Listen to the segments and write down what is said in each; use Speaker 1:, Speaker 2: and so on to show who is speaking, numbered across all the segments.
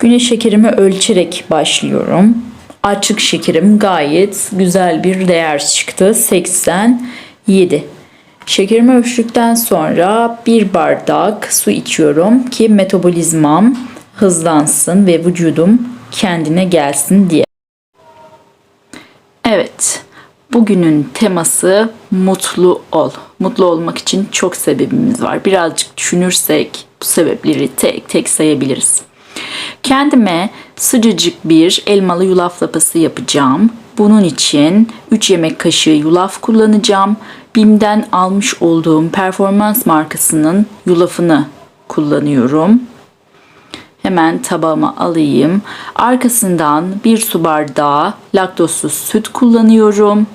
Speaker 1: Güneş şekerimi ölçerek başlıyorum. Açık şekerim gayet güzel bir değer çıktı. 87. Şekerimi ölçtükten sonra bir bardak su içiyorum ki metabolizmam hızlansın ve vücudum kendine gelsin diye. Evet, bugünün teması mutlu ol. Mutlu olmak için çok sebebimiz var. Birazcık düşünürsek bu sebepleri tek tek sayabiliriz. Kendime sıcacık bir elmalı yulaf lapası yapacağım. Bunun için 3 yemek kaşığı yulaf kullanacağım. Bim'den almış olduğum performans markasının yulafını kullanıyorum. Hemen tabağıma alayım. Arkasından bir su bardağı laktozsuz süt kullanıyorum.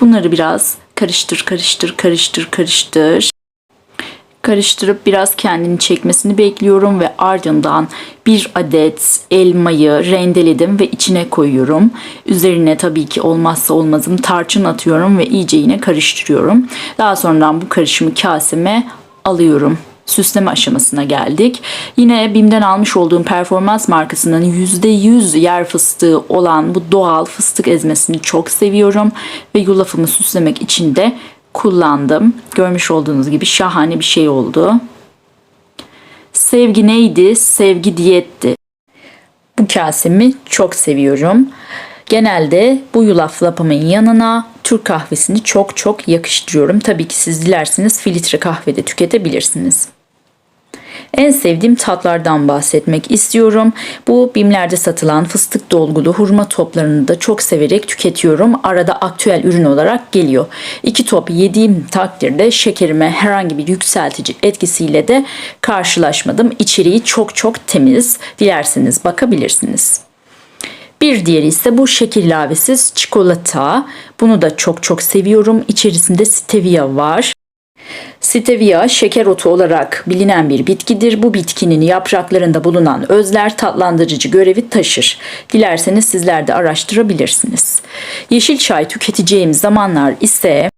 Speaker 1: Bunları biraz karıştır, karıştır, karıştır, karıştır. Karıştırıp biraz kendini çekmesini bekliyorum ve ardından bir adet elmayı rendeledim ve içine koyuyorum. Üzerine tabii ki olmazsa olmazım tarçın atıyorum ve iyice yine karıştırıyorum. Daha sonradan bu karışımı kaseme alıyorum süsleme aşamasına geldik. Yine BİM'den almış olduğum performans markasının %100 yer fıstığı olan bu doğal fıstık ezmesini çok seviyorum. Ve yulafımı süslemek için de kullandım. Görmüş olduğunuz gibi şahane bir şey oldu. Sevgi neydi? Sevgi diyetti. Bu kasemi çok seviyorum. Genelde bu yulaf lapamın yanına Türk kahvesini çok çok yakıştırıyorum. Tabii ki siz dilerseniz filtre kahve de tüketebilirsiniz. En sevdiğim tatlardan bahsetmek istiyorum. Bu bimlerde satılan fıstık dolgulu hurma toplarını da çok severek tüketiyorum. Arada aktüel ürün olarak geliyor. İki top yediğim takdirde şekerime herhangi bir yükseltici etkisiyle de karşılaşmadım. İçeriği çok çok temiz. Dilerseniz bakabilirsiniz. Bir diğeri ise bu şeker ilavesiz çikolata. Bunu da çok çok seviyorum. İçerisinde stevia var. Stevia şeker otu olarak bilinen bir bitkidir. Bu bitkinin yapraklarında bulunan özler tatlandırıcı görevi taşır. Dilerseniz sizler de araştırabilirsiniz. Yeşil çay tüketeceğim zamanlar ise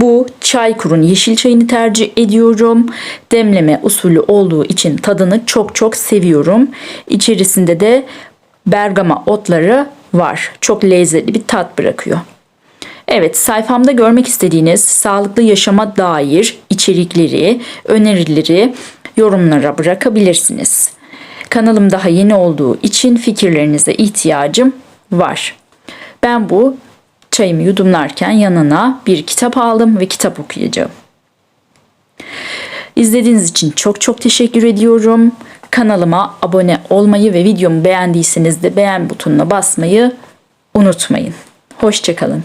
Speaker 1: bu çaykurun yeşil çayını tercih ediyorum. Demleme usulü olduğu için tadını çok çok seviyorum. İçerisinde de bergama otları var. Çok lezzetli bir tat bırakıyor. Evet, sayfamda görmek istediğiniz sağlıklı yaşama dair içerikleri, önerileri yorumlara bırakabilirsiniz. Kanalım daha yeni olduğu için fikirlerinize ihtiyacım var. Ben bu çayımı yudumlarken yanına bir kitap aldım ve kitap okuyacağım. İzlediğiniz için çok çok teşekkür ediyorum. Kanalıma abone olmayı ve videomu beğendiyseniz de beğen butonuna basmayı unutmayın. Hoşçakalın.